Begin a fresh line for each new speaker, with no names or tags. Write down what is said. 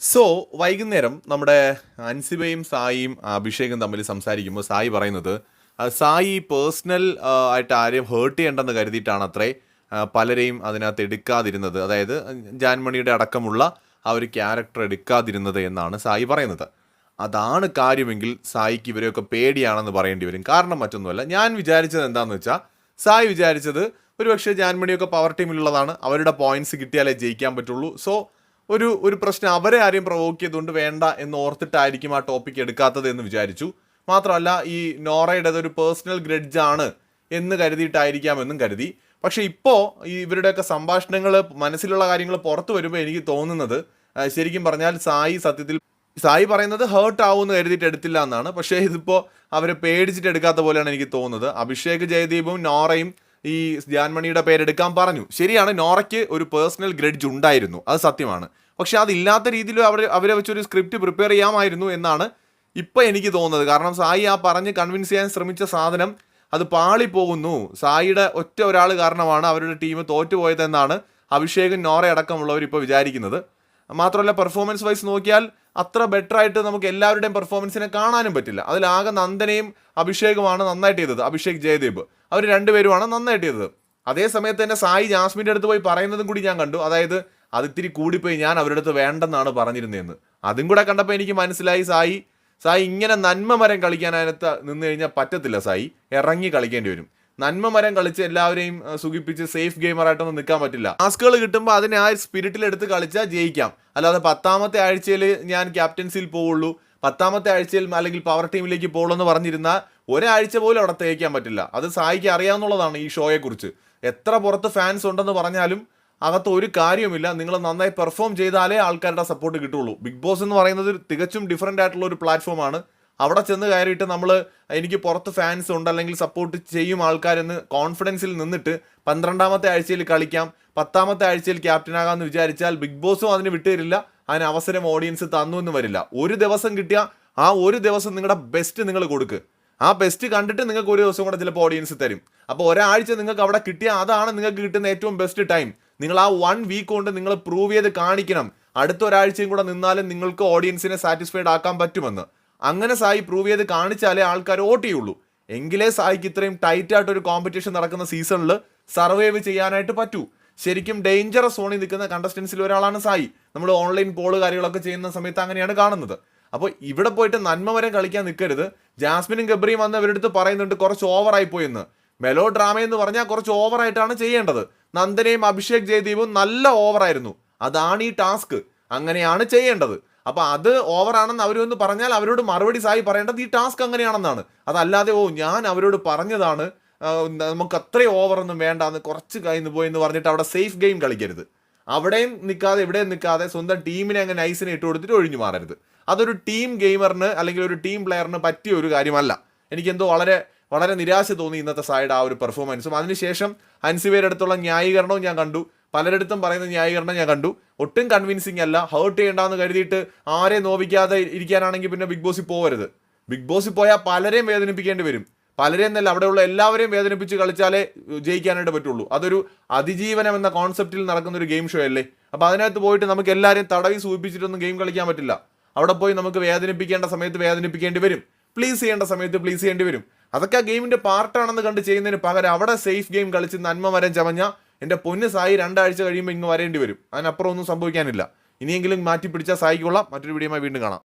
So വൈകുന്നേരം നമ്മുടെ അൻസിബയും സായിയും അഭിഷേകും തമ്മിൽ സംസാരിക്കുമ്പോൾ സായി പറയുന്നത് സായി പേഴ്സണൽ ആയിട്ട് ആരെയും ഹേർട്ട് ചെയ്യേണ്ടെന്ന് കരുതിയിട്ടാണ് അത്രേ പലരെയും അതിനകത്ത് എടുക്കാതിരുന്നത്. അതായത് ജാൻമണിയുടെ അടക്കമുള്ള ആ ഒരു ക്യാരക്ടർ എടുക്കാതിരുന്നത് എന്നാണ് സായി പറയുന്നത്. അതാണ് കാര്യമെങ്കിൽ സായിക്ക് ഇവരെയൊക്കെ പേടിയാണെന്ന് പറയേണ്ടി വരും. കാരണം മറ്റൊന്നുമല്ല ഞാൻ വിചാരിച്ചത് എന്താണെന്ന് വെച്ചാൽ സായി വിചാരിച്ചത് ഒരുപക്ഷെ ജാൻമണിയൊക്കെ പവർ ടീമിലുള്ളതാണ് അവരുടെ പോയിന്റ്സ് കിട്ടിയാലേ ജയിക്കാൻ പറ്റുള്ളൂ. സോ ഒരു ഒരു പ്രശ്നം അവരെ ആരെയും പ്രൊവോക്ക് ചെയ്തുകൊണ്ട് വേണ്ട എന്ന് ഓർത്തിട്ടായിരിക്കും ആ ടോപ്പിക് എടുക്കാത്തത് എന്ന് വിചാരിച്ചു. മാത്രമല്ല ഈ നോറയുടേത് ഒരു പേഴ്സണൽ ഗ്രഡ്ജ് ആണ് എന്ന് കരുതിയിട്ടായിരിക്കാമെന്നും കരുതി. പക്ഷേ ഇപ്പോൾ ഈ ഇവരുടെയൊക്കെ സംഭാഷണങ്ങൾ മനസ്സിലുള്ള കാര്യങ്ങൾ പുറത്തു വരുമ്പോൾ എനിക്ക് തോന്നുന്നത് ശരിക്കും പറഞ്ഞാൽ സായി സത്യത്തിൽ സായി പറയുന്നത് ഹേർട്ട് ആവുമെന്ന് കരുതിയിട്ട് എടുത്തില്ല എന്നാണ്. പക്ഷേ ഇതിപ്പോൾ അവരെ പേടിച്ചിട്ട് എടുക്കാത്ത പോലെയാണ് എനിക്ക് തോന്നുന്നത്. അഭിഷേക് ജയദീപും നോറയും ഈ ജാൻമണിയുടെ പേരെടുക്കാൻ പറഞ്ഞു. ശരിയാണ് നോറയ്ക്ക് ഒരു പേഴ്സണൽ ഗ്രഡ്ജ് ഉണ്ടായിരുന്നു. അത് സത്യമാണ്. പക്ഷെ അതില്ലാത്ത രീതിയിൽ അവർ അവരെ വെച്ചൊരു സ്ക്രിപ്റ്റ് പ്രിപ്പയർ ചെയ്യാമായിരുന്നു എന്നാണ് ഇപ്പം എനിക്ക് തോന്നുന്നത്. കാരണം സായി ആ പറഞ്ഞ് കൺവിൻസ് ചെയ്യാൻ ശ്രമിച്ച സാധനം അത് പാളിപ്പോകുന്നു. സായിയുടെ ഒറ്റ ഒരാൾ കാരണമാണ് അവരുടെ ടീം തോറ്റുപോയതെന്നാണ് അഭിഷേകും നോറ അടക്കമുള്ളവർ ഇപ്പോൾ വിചാരിക്കുന്നത്. മാത്രമല്ല പെർഫോമൻസ് വൈസ് നോക്കിയാൽ അത്ര ബെറ്റർ ആയിട്ട് നമുക്ക് എല്ലാവരുടെയും പെർഫോമൻസിനെ കാണാനും പറ്റില്ല. അതിലാകെ നന്ദനയും അഭിഷേകുമാണ് നന്നായിട്ട് ചെയ്തത്. അഭിഷേക് ജയദേവ് അവർ രണ്ടുപേരുമാണ് നന്നായിട്ട് ചെയ്തത് അതേ സമയത്ത് തന്നെ സായി ജാസ്മിന്റെ അടുത്ത് പോയി പറയുന്നതും കൂടി ഞാൻ കണ്ടു. അതായത് അത് ഇത്തിരി കൂടിപ്പോയി ഞാൻ അവരുടെ അടുത്ത് വേണ്ടെന്നാണ് പറഞ്ഞിരുന്നതെന്ന്. അതും കൂടെ കണ്ടപ്പോൾ എനിക്ക് മനസ്സിലായി സായി. സായി ഇങ്ങനെ നന്മ മരം കളിക്കാനകത്ത് നിന്ന് കഴിഞ്ഞാൽ പറ്റത്തില്ല സായി. ഇറങ്ങി കളിക്കേണ്ടി വരും. നന്മ മരം കളിച്ച് എല്ലാവരെയും സുഖിപ്പിച്ച് സേഫ് ഗെയിമറായിട്ടൊന്നും നിൽക്കാൻ പറ്റില്ല. ടാസ്കുകൾ കിട്ടുമ്പോൾ അതിനെ ആ സ്പിരിറ്റിൽ എടുത്ത് കളിച്ചാൽ ജയിക്കാം. അല്ലാതെ പത്താമത്തെ ആഴ്ചയിൽ ഞാൻ ക്യാപ്റ്റൻസിയിൽ പോവുള്ളൂ. പത്താമത്തെ ആഴ്ചയിൽ അല്ലെങ്കിൽ പവർ ടീമിലേക്ക് പോകുള്ളൂ എന്ന് പറഞ്ഞിരുന്നാൽ ഒരാഴ്ച പോലും അവിടെ തേക്കാൻ പറ്റില്ല. അത് സായിക്ക് അറിയാവുന്നതാണ് ഈ ഷോയെക്കുറിച്ച്. എത്ര പുറത്ത് ഫാൻസ് ഉണ്ടെന്ന് പറഞ്ഞാലും അകത്ത് ഒരു കാര്യവുമില്ല. നിങ്ങൾ നന്നായി പെർഫോം ചെയ്താലേ ആൾക്കാരുടെ സപ്പോർട്ട് കിട്ടുള്ളൂ. ബിഗ് ബോസ് എന്ന് പറയുന്നത് തികച്ചും ഡിഫറെന്റ് ആയിട്ടുള്ള ഒരു പ്ലാറ്റ്ഫോമാണ് അവിടെ ചെന്ന് കയറിയിട്ട് നമ്മൾ എനിക്ക് പുറത്ത് ഫാൻസ് ഉണ്ട് അല്ലെങ്കിൽ സപ്പോർട്ട് ചെയ്യും ആൾക്കാരെന്ന് കോൺഫിഡൻസിൽ നിന്നിട്ട് പന്ത്രണ്ടാമത്തെ ആഴ്ചയിൽ കളിക്കാം. പത്താമത്തെ ആഴ്ചയിൽ ക്യാപ്റ്റനാകാമെന്ന് വിചാരിച്ചാൽ ബിഗ് ബോസും അതിന് വിട്ടുതരില്ല. അതിന് അവസരം ഓഡിയൻസ് തന്നു എന്ന് വരില്ല. ഒരു ദിവസം കിട്ടിയ ആ ഒരു ദിവസം നിങ്ങളുടെ ബെസ്റ്റ് നിങ്ങൾ കൊടുക്കുക ആ ബെസ്റ്റ് കണ്ടിട്ട് നിങ്ങൾക്ക് ഒരു ദിവസം കൂടെ ചിലപ്പോൾ ഓഡിയൻസ് തരും. അപ്പോൾ ഒരാഴ്ച നിങ്ങൾക്ക് അവിടെ കിട്ടിയ അതാണ് നിങ്ങൾക്ക് കിട്ടുന്ന ഏറ്റവും ബെസ്റ്റ് ടൈം നിങ്ങൾ ആ വൺ വീക്ക് കൊണ്ട് നിങ്ങൾ പ്രൂവ് ചെയ്ത് കാണിക്കണം. അടുത്ത ഒരാഴ്ചയും കൂടെ നിന്നാലും നിങ്ങൾക്ക് ഓഡിയൻസിനെ സാറ്റിസ്ഫൈഡ് ആക്കാൻ പറ്റുമെന്ന്. അങ്ങനെ സായി പ്രൂവ് ചെയ്ത് കാണിച്ചാലേ ആൾക്കാർ വോട്ട് ചെയ്യുള്ളൂ. എങ്കിലേ സായിക്ക് ഇത്രയും ടൈറ്റ് ആയിട്ട് ഒരു കോമ്പറ്റീഷൻ നടക്കുന്ന സീസണിൽ സർവൈവ് ചെയ്യാനായിട്ട് പറ്റൂ. ശരിക്കും ഡേഞ്ചറസ് സോണിൽ നിൽക്കുന്ന കണ്ടസ്റ്റൻസിൽ ഒരാളാണ് സായി. നമ്മൾ ഓൺലൈൻ പോൾ കാര്യങ്ങളൊക്കെ ചെയ്യുന്ന സമയത്ത് അങ്ങനെയാണ് കാണുന്നത്. അപ്പോൾ ഇവിടെ പോയിട്ട് നന്മ വരെ കളിക്കാൻ നിൽക്കരുത്. ജാസ്മിനും ഗബ്രിയും വന്ന് അവരെടുത്ത് പറയുന്നുണ്ട് കുറച്ച് ഓവറായി പോയെന്ന്. മെലോ ഡ്രാമ എന്ന് പറഞ്ഞാൽ കുറച്ച് ഓവറായിട്ടാണ് ചെയ്യേണ്ടത്. നന്ദനയും അഭിഷേക് ജയദീപും നല്ല ഓവറായിരുന്നു അതാണ് ഈ ടാസ്ക് അങ്ങനെയാണ് ചെയ്യേണ്ടത്. അപ്പൊ അത് ഓവറാണെന്ന് അവരൊന്ന് പറഞ്ഞാൽ അവരോട് മറുപടി സായി പറയേണ്ടത് ഈ ടാസ്ക് അങ്ങനെയാണെന്നാണ്. അതല്ലാതെ ഓ ഞാൻ അവരോട് പറഞ്ഞതാണ് നമുക്ക് അത്രയും ഓവറൊന്നും വേണ്ട എന്ന് കുറച്ച് കയ്യിൽ പോയി എന്ന് പറഞ്ഞിട്ട് അവിടെ സേഫ് ഗെയിം കളിക്കരുത്. അവിടെയും നിൽക്കാതെ ഇവിടെയും നിൽക്കാതെ സ്വന്തം ടീമിനെ അങ്ങനെ ഐസിനെ ഇട്ട് കൊടുത്തിട്ട് ഒഴിഞ്ഞു മാറരുത്. അതൊരു ടീം ഗെയിമറിന് അല്ലെങ്കിൽ ഒരു ടീം പ്ലെയറിന് പറ്റിയ ഒരു കാര്യമല്ല. എനിക്കെന്തോ വളരെ വളരെ നിരാശ തോന്നി ഇന്നത്തെ സൈഡ് ആ ഒരു പെർഫോമൻസും അതിനുശേഷം ഹൻസിബയുടെ അടുത്തുള്ള ന്യായീകരണവും ഞാൻ കണ്ടു. പലരിടത്തും പറയുന്ന ന്യായീകരണം ഞാൻ കണ്ടു. ഒട്ടും കൺവിൻസിങ് അല്ല. ഹേർട്ട് ചെയ്യേണ്ടെന്ന് കരുതിയിട്ട് ആരെ നോവിക്കാതെ ഇരിക്കാനാണെങ്കിൽ പിന്നെ ബിഗ് ബോസിൽ പോകരുത് ബിഗ് ബോസിൽ പോയാൽ പലരെയും വേദനിപ്പിക്കേണ്ടി വരും. പലരെയും എന്നല്ല അവിടെയുള്ള എല്ലാവരെയും വേദനിപ്പിച്ച് കളിച്ചാലേ ജയിക്കാനായിട്ട് പറ്റുള്ളൂ. അതൊരു അതിജീവനം എന്ന കോൺസെപ്റ്റിൽ നടക്കുന്ന ഒരു ഗെയിം ഷോ അല്ലേ? അപ്പോൾ അതിനകത്ത് പോയിട്ട് നമുക്ക് എല്ലാവരെയും തടവി സൂചിപ്പിച്ചിട്ടൊന്നും ഗെയിം കളിക്കാൻ പറ്റില്ല. അവിടെ പോയി നമുക്ക് വേദനിപ്പിക്കേണ്ട സമയത്ത് വേദനിപ്പിക്കേണ്ടി വരും. പ്ലീസ് ചെയ്യേണ്ട സമയത്ത് പ്ലീസ് ചെയ്യേണ്ടി വരും. അതൊക്കെ ആ ഗെയിമിന്റെ പാർട്ടാണെന്ന് കണ്ട് ചെയ്യുന്നതിന് പകരം അവിടെ സേഫ് ഗെയിം കളിച്ച് നന്മ വരം ചമഞ്ഞ എന്റെ പൊന്ന് സായി രണ്ടാഴ്ച കഴിയുമ്പോൾ ഇങ്ങ് വരേണ്ടി വരും. അതിനപ്പുറം ഒന്നും സംഭവിക്കാനില്ല. ഇനിയെങ്കിലും മാറ്റി പിടിച്ച സായിക്കൊള്ളാം മറ്റൊരു വീഡിയോമായി വീണ്ടും കാണാം.